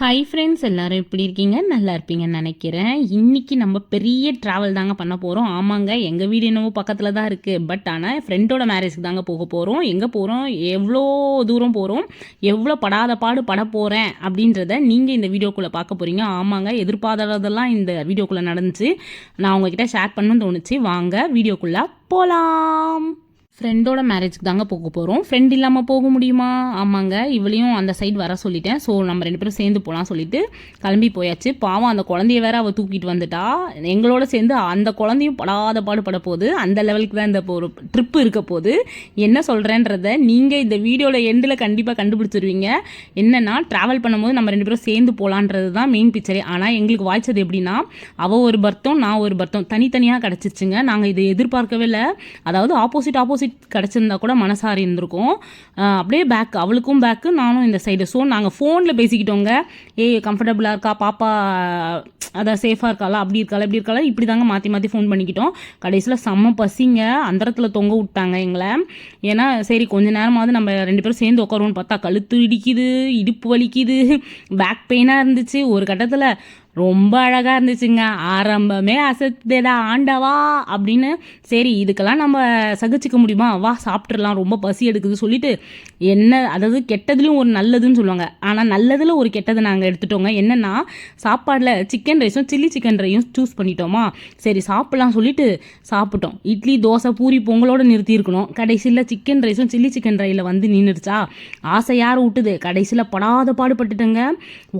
Hi friends எல்லோரும் எப்படி இருக்கீங்க? நல்லா இருப்பீங்கன்னு நினைக்கிறேன். இன்றைக்கி நம்ம பெரிய ட்ராவல் தாங்க பண்ண போகிறோம் ஆமாங்க எங்கள் வீடு என்னவோ பக்கத்தில் தான் இருக்குது பட் ஆனால் ஃப்ரெண்டோட மேரேஜ்க்கு தாங்க போக போகிறோம் எங்கே போகிறோம் எவ்வளோ தூரம் போகிறோம் எவ்வளோ படாத பாடு பட போகிறேன் அப்படின்றத நீங்கள் இந்த வீடியோக்குள்ளே பார்க்க போகிறீங்க ஆமாங்க எதிர்பாராததெல்லாம் இந்த வீடியோக்குள்ளே நடந்துச்சு. நான் உங்ககிட்ட ஷேர் பண்ணணும்னு தோணுச்சு. வாங்க வீடியோக்குள்ளே போகலாம் ஃப்ரெண்டோட மேரேஜ்க்கு தாங்க போக போகிறோம் ஃப்ரெண்ட் இல்லாமல் போக முடியுமா? ஆமாங்க. இவளையும் அந்த சைடு வர சொல்லிட்டேன். ஸோ நம்ம ரெண்டு பேரும் சேர்ந்து போகலாம் சொல்லிட்டு கிளம்பி போயாச்சு. பாவம் அந்த குழந்தைய வேற அவள் தூக்கிட்டு வந்துட்டா. எங்களோட சேர்ந்து அந்த குழந்தையும் படாத பாடுபட போகுது. அந்த லெவலுக்கு தான் இந்த ஒரு ட்ரிப்பு இருக்க போகுது. என்ன சொல்கிறேன்றத நீங்கள் இந்த வீடியோவில் எண்டில் கண்டிப்பாக கண்டுபிடிச்சிருவீங்க. என்னென்னா ட்ராவல் பண்ணும்போது நம்ம ரெண்டு பேரும் சேர்ந்து போகலான்றது தான் மெயின் பிக்சரே ஆனால் எங்களுக்கு வாய்ச்சது எப்படின்னா அவள் ஒரு பர்த்தம் நான் ஒரு பர்த்தம். தனித்தனியாக கிடச்சிச்சுங்க நாங்கள் இதை எதிர்பார்க்கவே இல்லை. அதாவது ஆப்போசிட் ஆப்போசிட் கிடச்சிருந்தா கூட மனசாரி இருந்திருக்கும். அப்படியே பேக் அவளுக்கும் பேக்கு நானும் இந்த சைடு ஸோ நாங்கள் ஃபோனில் பேசிக்கிட்டோங்க. ஏய் கம்ஃபர்டபுளாக இருக்கா? பாப்பா அதான் சேஃபாக இருக்காளா? அப்படி இருக்காளா? இப்படி இருக்காளா? இப்படி தாங்க மாற்றி மாற்றி ஃபோன் பண்ணிக்கிட்டோம். கடைசியில் செம்ம பசிங்க. அந்தரத்தில் தொங்க விட்டாங்க எங்களை. ஏன்னா சரி கொஞ்ச நேரமாவது நம்ம ரெண்டு பேரும் சேர்ந்து உட்காருவோம்னு பார்த்தா கழுத்து இடிக்குது இடுப்பு வலிக்குது. பேக் பெயினாக இருந்துச்சு. ஒரு கட்டத்தில் ரொம்ப அழகாக இருந்துச்சுங்க. ஆரம்பமே அசத்துடா ஆண்டவா அப்படின்னு. சரி இதுக்கெல்லாம் நம்ம சகிச்சுக்க முடியுமா? வா சாப்பிட்றலாம் ரொம்ப பசி எடுக்குது சொல்லிட்டு என்ன அதாவது கெட்டதுலையும் ஒரு நல்லதுன்னு சொல்லுவாங்க. ஆனால் நல்லதில் ஒரு கெட்டதை நாங்கள் எடுத்துட்டோங்க. என்னென்னா சாப்பாடில் சிக்கன் ரைஸும் சில்லி சிக்கன் ரைஸும் சூஸ் பண்ணிட்டோமா? சரி சாப்பிட்லாம் சொல்லிட்டு சாப்பிட்டோம். இட்லி தோசை பூரி பொங்கலோடு நிறுத்தியிருக்கணும் கடைசியில் சிக்கன் ரைஸும் சில்லி சிக்கன் ரையில் வந்து நின்றுடுச்சா ஆசை யார் விட்டுது கடைசியில் படாத பாடுபட்டுட்டேங்க.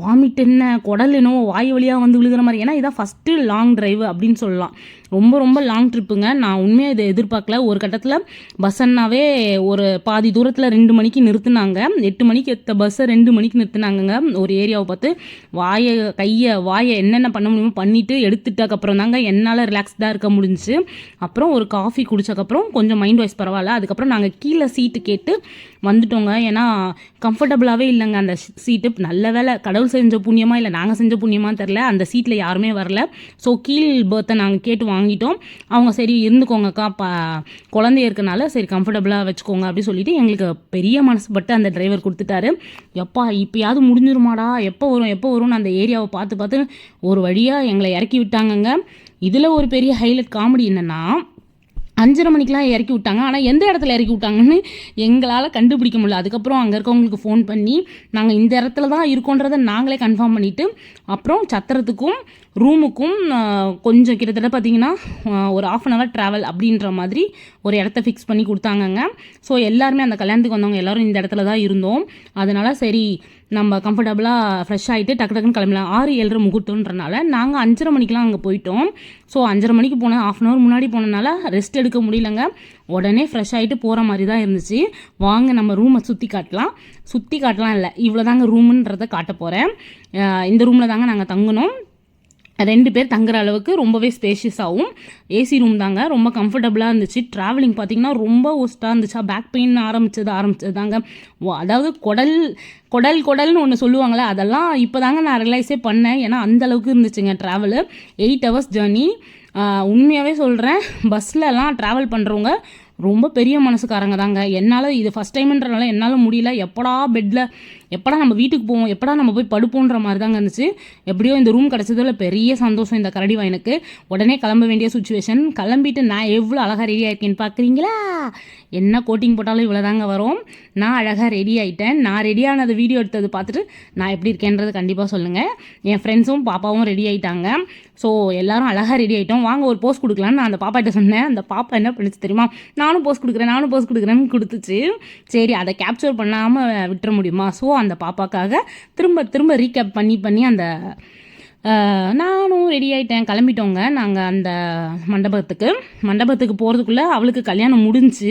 வாமிட் என்ன குடல் என்னவோ வாய் வழியாக வந்து விழுகிற மாதிரி. ஏன்னா இதான் ஃபஸ்ட்டு லாங் டிரைவ் அப்படின்னு சொல்லலாம். ரொம்ப ரொம்ப லாங் ட்ரிப்புங்க நான் உண்மையாக இதை எதிர்பார்க்கல. ஒரு கட்டத்தில் பஸ்ஸன்னாவே ஒரு பாதி தூரத்தில் ரெண்டு மணிக்கு நிறுத்தினாங்க. எட்டு மணிக்கு எத்த பஸ்ஸை ரெண்டு மணிக்கு நிறுத்தினாங்கங்க. ஒரு ஏரியாவை பார்த்து வாயை கையை வாயை என்னென்ன பண்ண முடியுமோ பண்ணிவிட்டு எடுத்துட்டக்கப்புறம் தாங்க என்னால் ரிலாக்ஸ்டாக இருக்க முடிஞ்சுச்சு. அப்புறம் ஒரு காஃபி குடித்ததுக்கப்புறம் கொஞ்சம் மைண்ட் வாய்ஸ் பரவாயில்ல. அதுக்கப்புறம் நாங்கள் கீழே சீட்டு கேட்டு வந்துட்டோங்க. ஏன்னா கம்ஃபர்டபுளாகவே இல்லைங்க அந்த சீட்டு நல்ல வேலை கடவுள் செஞ்ச புண்ணியமாக இல்லை நாங்கள் செஞ்ச புண்ணியமாக தெரில அந்த சீட்டில் யாருமே வரல. ஸோ கீழ் பர்த்தை நாங்கள் கேட்டு வாங்கிட்டோம். அவங்க சரி இருந்துக்கோங்கக்கா பா குழந்தைய இருக்கனால சரி கம்ஃபர்டபுளாக வச்சுக்கோங்க அப்படின்னு சொல்லிட்டு எங்களுக்கு பெரிய மனசுப்பட்டு அந்த டிரைவர் கொடுத்துட்டாரு. எப்பா இப்போயாவது முடிஞ்சிருமாடா? எப்போ வரும் எப்போ வரும்னு அந்த ஏரியாவை பார்த்து பார்த்து ஒரு வழியாக எங்களை இறக்கி விட்டாங்கங்க. இதில் ஒரு பெரிய ஹைலைட் காமெடி என்னென்னா அஞ்சரை மணிக்கெலாம் இறக்கி விட்டாங்க. ஆனால் எந்த இடத்துல இறக்கி விட்டாங்கன்னு எங்களால் கண்டுபிடிக்க முடியல. அதுக்கப்புறம் அங்கே இருக்கவங்களுக்கு ஃபோன் பண்ணி நாங்கள் இந்த இடத்துல தான் இருக்கோன்றதை நாங்களே கன்ஃபார்ம் பண்ணிவிட்டு அப்புறம் சத்திரத்துக்கும் ரூமுக்கும் கொஞ்சம் கிட்டத்தட்ட பார்த்தீங்கன்னா ஒரு ஆஃப் அன் ஹவர் ட்ராவல் அப்படின்ற மாதிரி ஒரு இடத்த ஃபிக்ஸ் பண்ணி கொடுத்தாங்கங்க. ஸோ எல்லாருமே அந்த கல்யாணத்துக்கு வந்தவங்க எல்லோரும் இந்த இடத்துல தான் இருந்தோம். அதனால் சரி நம்ம கம்ஃபர்டபுளாக ஃப்ரெஷ் ஆகிட்டு டக்கு டக்குன்னு கிளம்பலாம். ஆறு ஏழரை முகூர்த்தம்ன்றனால நாங்கள் அஞ்சரை மணிக்கெலாம் அங்கே போயிட்டோம். ஸோ அஞ்சரை மணிக்கு போனேன் ஆஃப் அன் ஹவர் முன்னாடி போனனால ரெஸ்ட் எடுக்க முடியலங்க. உடனே ஃப்ரெஷ் ஆகிட்டு போகிற மாதிரி தான் இருந்துச்சு. வாங்க நம்ம ரூமை சுற்றி காட்டலாம். சுற்றி காட்டலாம் இல்லை இவ்வளோ தாங்க ரூமுன்றதை காட்ட போகிறேன் இந்த ரூமில் தாங்க நாங்கள் தங்கினோம். ரெண்டு பேர் தங்குற அளவுக்கு ரொம்பவே ஸ்பேஷியஸாகவும் ஏசி ரூம் தாங்க. ரொம்ப கம்ஃபர்டபுளாக இருந்துச்சு. ட்ராவலிங் பார்த்தீங்கன்னா ரொம்ப ஒஸ்ட்டாக இருந்துச்சா. பேக் பெயின் ஆரம்பித்தது ஆரம்பிச்சது தாங்க வா- அதாவது குடல் குடல் குடல்னு ஒன்று சொல்லுவாங்களே அதெல்லாம் இப்போ தாங்க நான் ரியலைஸே பண்ணேன். ஏன்னா அந்தளவுக்கு இருந்துச்சுங்க ட்ராவலு எயிட் ஹவர்ஸ் ஜேர்னி உண்மையாகவே சொல்கிறேன் பஸ்லலாம் ட்ராவல் பண்ணுறவங்க ரொம்ப பெரிய மனசுக்காரங்க தாங்க. என்னால் இது ஃபஸ்ட் டைம்ன்றனால என்னால் முடியல. எப்படா பெட்டில் எப்படா நம்ம வீட்டுக்கு போவோம்? எப்படா நம்ம போய் படுப்போன்ற மாதிரி தாங்க இருந்துச்சு. எப்படியோ இந்த ரூம் கிடச்சதில் பெரிய சந்தோஷம் இந்த கரடி வாயனுக்கு. உடனே கிளம்ப வேண்டிய சுச்சுவேஷன் கிளம்பிட்டு நான் எவ்வளோ அழகாக ரெடி ஆயிருக்கேன்னு பார்க்குறீங்களா என்ன கோட்டிங் போட்டாலும் இவ்வளோ தாங்க வரும். நான் அழகாக ரெடி ஆகிட்டேன் நான் ரெடியானது வீடியோ எடுத்தது பார்த்துட்டு நான் எப்படி இருக்கேன்றது கண்டிப்பாக சொல்லுங்கள் என் ஃப்ரெண்ட்ஸும் பாப்பாவும் ரெடி ஆகிட்டாங்க ஸோ எல்லாரும் அழகாக ரெடி ஆகிட்டோம் வாங்க ஒரு போஸ்ட் கொடுக்கலான்னு நான் அந்த பாப்பாட்ட சொன்னேன். அந்த பாப்பா என்ன பண்ணுச்சு தெரியுமா? நானும் போஸ்ட் கொடுக்குறேன் நானும் போஸ்ட் கொடுக்குறேன்னு கொடுத்துச்சு. சரி அதை கேப்சர் பண்ணாமல் விட்டுற முடியுமா? ஸோ அந்த பாப்பாக்காக திரும்ப திரும்ப ரீகேப் பண்ணி பண்ணி அந்த நானும் ரெடி ஆகிட்டேன் கிளம்பிட்டோங்க. நாங்கள் அந்த மண்டபத்துக்கு. மண்டபத்துக்கு போகிறதுக்குள்ளே அவளுக்கு கல்யாணம் முடிஞ்சுச்சு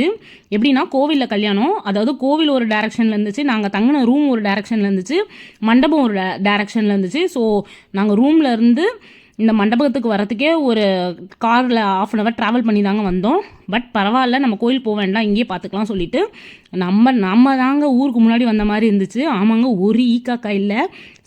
எப்படின்னா கோவிலில் கல்யாணம். அதாவது கோவில் ஒரு டேரெக்ஷனில் இருந்துச்சு. நாங்கள் தங்கின ரூம் ஒரு டேரெக்ஷனில் இருந்துச்சு. மண்டபம் ஒரு டேரெக்ஷனில் இருந்துச்சு. ஸோ நாங்கள் ரூமில் இருந்து இந்த மண்டபத்துக்கு வரத்துக்கே ஒரு காரில் ஆஃப் அன் ஹவர் ட்ராவல் பண்ணி தாங்க வந்தோம். பட் பரவாயில்ல நம்ம கோயில் போக வேண்டாம் இங்கேயே பார்த்துக்கலாம் சொல்லிட்டு. நம்ம நம்ம தாங்க ஊருக்கு முன்னாடி வந்த மாதிரி இருந்துச்சு. ஆமாங்க ஒரு ஈக்காக்கா இல்லை.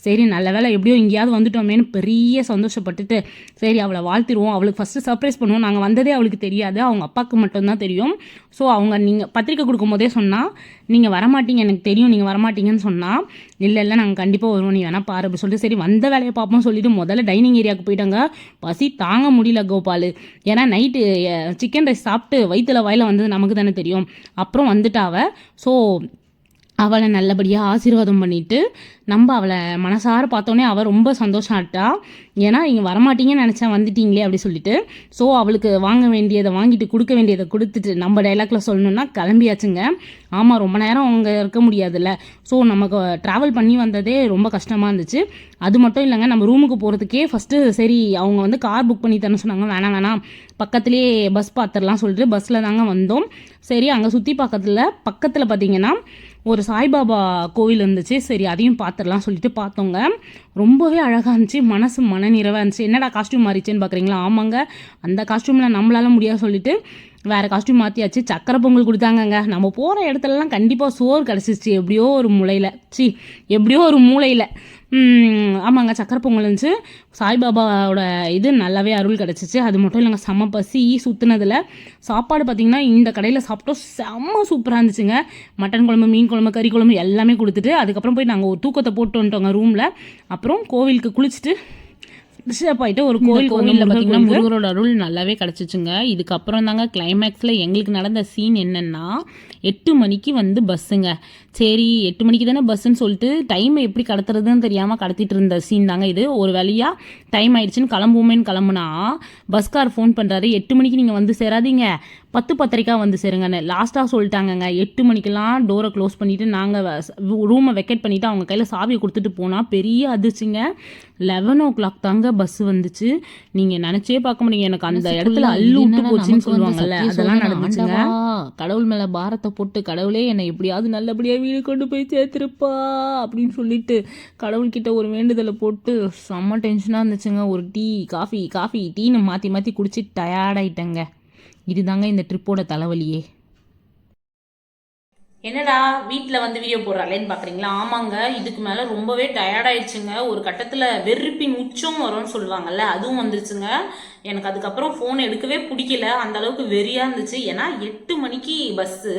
சரி நல்ல வேளை எப்படியோ எங்கேயாவது வந்துட்டோமேனு பெரிய சந்தோஷப்பட்டுட்டு சரி அவளை வாழ்த்திடுவோம். அவளுக்கு ஃபஸ்ட்டு சர்ப்ரைஸ் பண்ணுவோம். நாங்கள் வந்ததே அவளுக்கு தெரியாது. அவங்க அப்பாவுக்கு மட்டும்தான் தெரியும். ஸோ அவங்க நீங்கள் பத்திரிக்கை கொடுக்கும் போதே சொன்னால் நீங்கள் வரமாட்டீங்க எனக்கு தெரியும் நீங்கள் வரமாட்டீங்கன்னு சொன்னால் இல்லை இல்லை நாங்கள் கண்டிப்பாக வருவோம். நீ வேணால் பாரு அப்படின்னு சொல்லிட்டு சரி வந்த வேலையை பார்ப்போம் சொல்லிட்டு முதல்ல டைனிங் ஏரியாவுக்கு போயிட்டாங்க. பசி தாங்க முடியல கோபால். ஏன்னா நைட்டு சிக்கன் ரைஸ் சாப்பிட்டு வயிற்றுல வாயில் வந்தது நமக்கு தானே தெரியும். அப்புறம் வந்துட்டாவ ஸோ அவளை நல்லபடியாக ஆசீர்வாதம் பண்ணிட்டு நம்ம அவளை மனசார பார்த்தோன்னே அவள் ரொம்ப சந்தோஷம் ஆட்டா. ஏன்னா இங்கே வரமாட்டீங்கன்னு நினச்சா வந்துட்டீங்களே அப்படி சொல்லிட்டு ஸோ அவளுக்கு வாங்க வேண்டியதை வாங்கிட்டு கொடுக்க வேண்டியதை கொடுத்துட்டு நம்ம டைலாக்ல சொல்லணும்னா கிளம்பியாச்சுங்க. ஆமாம் ரொம்ப நேரம் அங்கே இருக்க முடியாதுல்ல. ஸோ நமக்கு ட்ராவல் பண்ணி வந்ததே ரொம்ப கஷ்டமாக இருந்துச்சு. அது மட்டும் இல்லைங்க நம்ம ரூமுக்கு போகிறதுக்கே ஃபஸ்ட்டு சரி அவங்க வந்து கார் புக் பண்ணி தரேன்னு சொன்னாங்க. வேணாம் வேணாம். பக்கத்துலேயே பஸ் பார்த்துடலாம் சொல்லிட்டு பஸ்ஸில் தாங்க வந்தோம். சரி அங்கே சுற்றி பக்கத்தில் பக்கத்தில் பார்த்தீங்கன்னா ஒரு சாய்பாபா கோவில் இருந்துச்சு. சரி அதையும் பார்த்துடலாம் சொல்லிட்டு பார்த்தோங்க. ரொம்பவே அழகாக இருந்துச்சு. மனசு மன நிறைவாக இருந்துச்சு. என்னடா காஸ்ட்யூம் மாறிச்சுன்னு பார்க்குறீங்களா ஆமாங்க. அந்த காஸ்ட்யூமில் நம்மளால முடியாது சொல்லிட்டு வேறு காஸ்ட்யூம் மாற்றியாச்சு சக்கரை பொங்கல் கொடுத்தாங்கங்க. நம்ம போகிற இடத்துலலாம் கண்டிப்பாக சோறு கிடச்சிச்சு எப்படியோ ஒரு மூலையில். சி எப்படியோ ஒரு மூலையில். ஆமாங்க சக்கரை பொங்கல் இருந்துச்சு. சாய்பாபாவோட இது நல்லாவே அருள் கிடச்சிச்சு. அது மட்டும் இல்லைங்க செம்ம பசி சுற்றுனதில் சாப்பாடு பார்த்திங்கன்னா இந்த கடையில் சாப்பிட்டோம் செம்ம சூப்பராக இருந்துச்சுங்க. மட்டன் குழம்பு மீன் குழம்பு கறி குழம்பு எல்லாமே கொடுத்துட்டு அதுக்கப்புறம் போய் நாங்கள் ஒரு தூக்கத்தை போட்டு வந்துட்டோங்க ரூமில் அப்புறம் கோவிலுக்கு குளிச்சுட்டு டிஸ்டர்ப் ஒரு கோயில் கோவிலில் பார்த்தீங்கன்னா முருகரோட அருள் நல்லாவே கிடச்சிச்சுங்க. இதுக்கப்புறம் தாங்க கிளைமேக்ஸில் எங்களுக்கு நடந்த சீன் என்னென்னா எட்டு மணிக்கு வந்து பஸ்ஸுங்க சரி எட்டு மணிக்கு தானே பஸ்ஸுன்னு சொல்லிட்டு டைமை எப்படி கடத்துறதுன்னு தெரியாமல் கடத்திட்டு இருந்த சீன் தாங்க இது. ஒரு வழியாக டைம் ஆயிடுச்சுன்னு கிளம்புவோமேன்னு கிளம்புனா பஸ்கார் ஃபோன் பண்ணுறாரு எட்டு மணிக்கு நீங்கள் வந்து சேராதீங்க. பத்து பத்தரைக்கா வந்து சேருங்கன்னு லாஸ்ட்டாக சொல்லிட்டாங்கங்க. எட்டு மணிக்கெல்லாம் டோரை க்ளோஸ் பண்ணிவிட்டு நாங்கள் ரூமை வெக்கேட் பண்ணிவிட்டு அவங்க கையில் சாவியை கொடுத்துட்டு போனால் பெரிய அதிர்ச்சிங்க. லெவன் ஓ கிளாக் தாங்க பஸ் வந்துச்சு. நீங்கள் நினச்சே பார்க்க முடியும் எனக்கு அந்த இடத்துல அள்ளு விட்டு போச்சுன்னு சொல்லுவாங்கல்ல. அதெல்லாம் நடந்துச்சுங்க. கடவுள் மேலே பாரத்தை போட்டு கடவுளே என்னை எப்படியாவது நல்லபடியாக வீடு கொண்டு போய் சேர்த்துருப்பா அப்படின்னு சொல்லிட்டு கடவுள்கிட்ட ஒரு வேண்டுதலை போட்டு செம்ம டென்ஷனாக இருந்துச்சுங்க. ஒரு டீ காஃபி காஃபி டீன்னு மாற்றி மாற்றி குடிச்சு டயர்டாயிட்டேங்க இதுதாங்க இந்த ட்ரிப்போட தலைவலியே. என்னடா வீட்டில் வந்து வீடியோ போடுறாளேன்னு பார்க்குறீங்களா ஆமாங்க இதுக்கு மேலே ரொம்பவே டயர்டாயிடுச்சுங்க ஒரு கட்டத்தில் வெறுப்பின் உச்சம் வரும்னு சொல்லுவாங்கல்ல அதுவும் வந்துருச்சுங்க. எனக்கு அதுக்கப்புறம் ஃபோன் எடுக்கவே பிடிக்கல. அந்த அளவுக்கு வெறியாக இருந்துச்சு. ஏன்னா எட்டு மணிக்கு பஸ்ஸு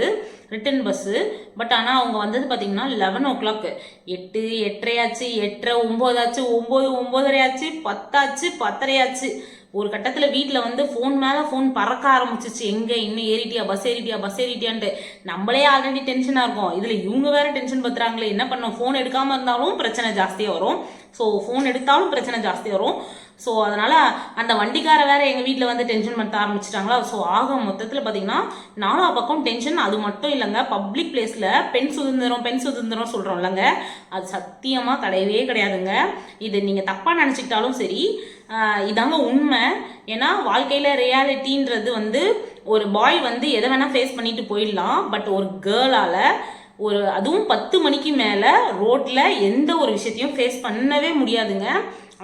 ரிட்டன் பஸ்ஸு பட் ஆனால் அவங்க வந்தது பார்த்தீங்கன்னா லெவன் ஓ கிளாக் எட்டு எட்டரையாச்சு எட்டரை ஒம்போதாச்சு ஒம்பது ஒம்போதரையாச்சு பத்தாச்சு பத்தரையாச்சு. ஒரு கட்டத்தில் வீட்டில் வந்து ஃபோன் மேலே ஃபோன் பறக்க ஆரம்பிச்சிச்சு எங்கே? இன்னும் ஏறிட்டியா? பஸ் ஏறிட்டியா? பஸ் ஏறிட்டியான்ட்டு. நம்மளே ஆல்ரெடி டென்ஷனாக இருக்கும். இதில் இவங்க வேற டென்ஷன் பத்துறாங்களே. என்ன பண்ணோம்? ஃபோன் எடுக்காமல் இருந்தாலும் பிரச்சனை ஜாஸ்தியாக வரும். ஸோ ஃபோன் எடுத்தாலும் பிரச்சனை ஜாஸ்தி வரும். ஸோ அதனால் அந்த வண்டிக்கார வேற எங்கள் வீட்டில் வந்து டென்ஷன் பண்ண ஆரம்பிச்சிட்டாங்களா? ஸோ ஆக மொத்தத்தில் பார்த்தீங்கன்னா நாலா பக்கம் டென்ஷன் அது மட்டும் இல்லைங்க. பப்ளிக் பிளேஸில் பெண் சுதந்திரம் பெண் சுதந்திரம் சொல்கிறோம் இல்லைங்க. அது சத்தியமாக கிடையவே கிடையாதுங்க. இது நீங்கள் தப்பாக நினச்சிக்கிட்டாலும் சரி இதாங்க உண்மை. ஏன்னா வாழ்க்கையில் ரியாலிட்டின்றது வந்து ஒரு பாய் வந்து எதை வேணால் ஃபேஸ் பண்ணிட்டு போயிடலாம். பட் ஒரு கேர்ளால் ஒரு அதுவும் பத்து மணிக்கு மேலே ரோட்டில் எந்த ஒரு விஷயத்தையும் ஃபேஸ் பண்ணவே முடியாதுங்க.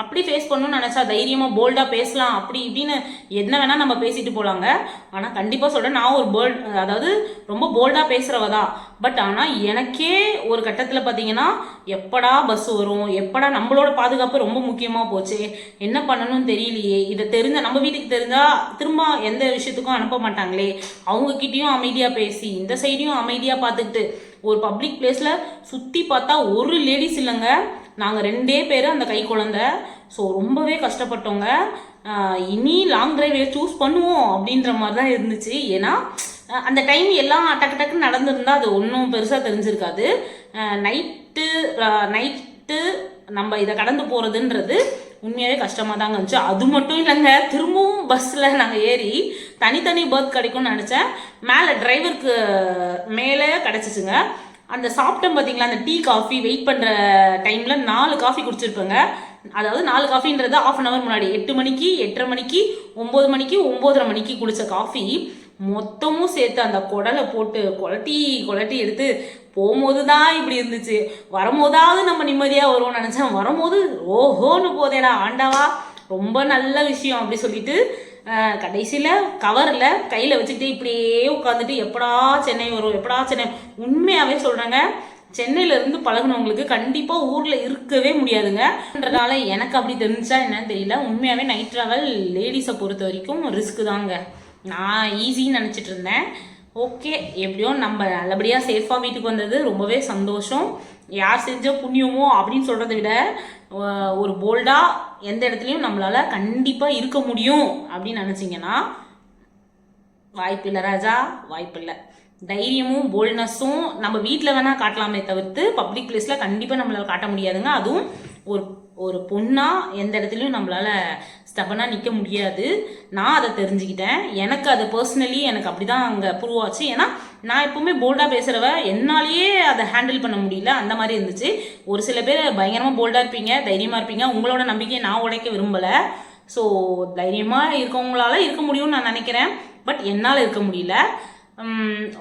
அப்படி ஃபேஸ் பண்ணணும்னு நினச்சா தைரியமாக போல்டாக பேசலாம். அப்படி இப்படின்னு என்ன வேணால் நம்ம பேசிட்டு போகலாங்க ஆனால் கண்டிப்பாக சொல்கிறேன் நான் ஒரு போல்ட் அதாவது ரொம்ப போல்டாக பேசுகிறவ தான். பட் ஆனால் எனக்கே ஒரு கட்டத்தில் பார்த்தீங்கன்னா எப்படா பஸ் வரும்? எப்படா நம்மளோட பாதுகாப்பு ரொம்ப முக்கியமாக போச்சு? என்ன பண்ணணும்னு தெரியலையே. இதை தெரிஞ்ச நம்ம வீட்டுக்கு தெரிஞ்சால் திரும்ப எந்த விஷயத்துக்கும் அனுப்ப மாட்டாங்களே. அவங்கக்கிட்டேயும் அமைதியாக பேசி இந்த சைடையும் அமைதியாக பார்த்துக்கிட்டு ஒரு பப்ளிக் பிளேஸில் சுற்றி பார்த்தா ஒரு லேடிஸ் இல்லைங்க. நாங்கள் ரெண்டே பேர் அந்த கை குழந்தை. ஸோ ரொம்பவே கஷ்டப்பட்டோங்க இனி லாங் டிரைவே சூஸ் பண்ணுவோம் அப்படின்ற மாதிரி தான் இருந்துச்சு. ஏன்னா அந்த டைம் எல்லாம் டக்கு டக்குன்னு நடந்திருந்தா அது ஒன்றும் பெருசாக தெரிஞ்சிருக்காது. நைட்டு நைட்டு நம்ம இதை கடந்து போகிறதுன்றது உண்மையாகவே கஷ்டமாக தாங்க இருந்துச்சு. அது மட்டும் இல்லைங்க திரும்பவும் பஸ்ஸில் நாங்கள் ஏறி தனித்தனி பர்த் கிடைக்கும்னு நினச்சேன். மேலே டிரைவருக்கு மேலே கிடச்சிச்சுங்க. அந்த சாப்பிட்டோம் பார்த்தீங்களா அந்த டீ காஃபி வெயிட் பண்ணுற டைமில் நாலு காஃபி குடிச்சிருப்பேங்க. அதாவது நாலு காஃபின்றது ஆஃப் அன் ஹவர் முன்னாடி. எட்டு மணிக்கு எட்டரை மணிக்கு ஒம்பது மணிக்கு ஒம்போதரை மணிக்கு குடித்த காஃபி மொத்தமும் சேர்த்து அந்த குடலை போட்டு குழட்டி குழட்டி எடுத்து போகும்போது தான் இப்படி இருந்துச்சு. வரும்போதாவது நம்ம நிம்மதியாக வருவோம்னு நினச்சேன். வரும்போது ஓஹோன்னு போதேடா ஆண்டாவா ரொம்ப நல்ல விஷயம் அப்படி சொல்லிட்டு கடைசியில் கவரில் கையில் வச்சுக்கிட்டு இப்படியே உட்காந்துட்டு எப்படா சென்னை வரும் எப்படா சென்னை உண்மையாகவே சொல்கிறேங்க சென்னையிலேருந்து பழகினவங்களுக்கு பழகுனவங்களுக்கு ஊரில் இருக்கவே முடியாதுங்கன்றதால எனக்கு அப்படி தெரிஞ்சா என்னன்னு தெரியல. உண்மையாகவே நைட் ட்ராவல் லேடிஸை பொறுத்த வரைக்கும் ரிஸ்க் தாங்க. நான் ஈஸின்னு நினச்சிட்டு இருந்தேன். ஓகே எப்படியோ நம்ம நல்லபடியாக சேஃபாக வீட்டுக்கு வந்தது. ரொம்பவே சந்தோஷம். யார் செஞ்ச புண்ணியமோ அப்படின்னு சொல்கிறத விட ஒரு போல்டாக எந்த இடத்துலையும் நம்மளால் கண்டிப்பாக இருக்க முடியும் அப்படின்னு நினச்சிங்கன்னா வாய்ப்பில்லை ராஜா வாய்ப்பில்லை தைரியமும் போல்ட்னஸும் நம்ம வீட்டில் வேணால் காட்டலாமே தவிர்த்து பப்ளிக் பிளேஸில் கண்டிப்பாக நம்மளால் காட்ட முடியாதுங்க. அதுவும் ஒரு ஒரு பொண்ணாக எந்த இடத்துலையும் நம்மளால் ஸ்டபனாக நிற்க முடியாது. நான் அதை தெரிஞ்சுக்கிட்டேன். எனக்கு அது பர்சனலி எனக்கு அப்படி தான் அங்கே ப்ரூவ் ஆச்சு. ஏன்னா நான் எப்பவுமே போல்டாக பேசுகிறவ என்னாலேயே அதை ஹேண்டில் பண்ண முடியல. அந்த மாதிரி இருந்துச்சு. ஒரு சில பேர் பயங்கரமாக போல்டாக இருப்பீங்க தைரியமாக இருப்பீங்க. உங்களோட நம்பிக்கையை நான் உடைக்க விரும்பலை. ஸோ தைரியமாக இருக்கவங்களால இருக்க முடியும்னு நான் நினைக்கிறேன். பட் என்னால் இருக்க முடியல.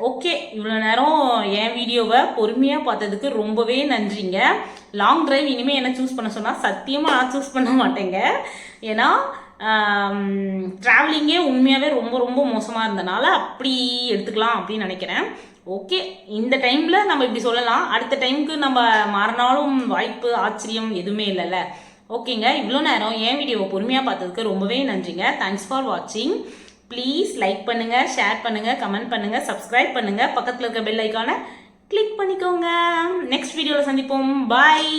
ஓகே இவ்வளோ நேரம் என் வீடியோவை பொறுமையாக பார்த்ததுக்கு ரொம்பவே நன்றிங்க. லாங் டிரைவ் இனிமேல் என்ன சூஸ் பண்ண சொன்னால் சத்தியமாக நான் சூஸ் பண்ண மாட்டேங்க. ஏன்னா ட்ராவலிங்கே உண்மையாகவே ரொம்ப ரொம்ப மோசமாக இருந்தனால அப்படி எடுத்துக்கலாம் அப்படின்னு நினைக்கிறேன். ஓகே இந்த டைமில் நம்ம இப்படி சொல்லலாம். அடுத்த டைமுக்கு நம்ம மாறினாலும் வாய்ப்பு ஆச்சரியம் எதுவுமே இல்லைல்ல. ஓகேங்க இவ்வளோ நேரம் என் வீடியோவை பொறுமையாக பார்த்ததுக்கு ரொம்பவே நன்றிங்க. தேங்க்ஸ் ஃபார் வாட்சிங் ப்ளீஸ் லைக் பண்ணுங்கள் ஷேர் பண்ணுங்கள் கமெண்ட் பண்ணுங்கள் சப்ஸ்கிரைப் பண்ணுங்கள் பக்கத்தில் இருக்க பெல் ஐக்கானை கிளிக் பண்ணிக்கோங்க. நெக்ஸ்ட் வீடியோவில் சந்திப்போம். பாய்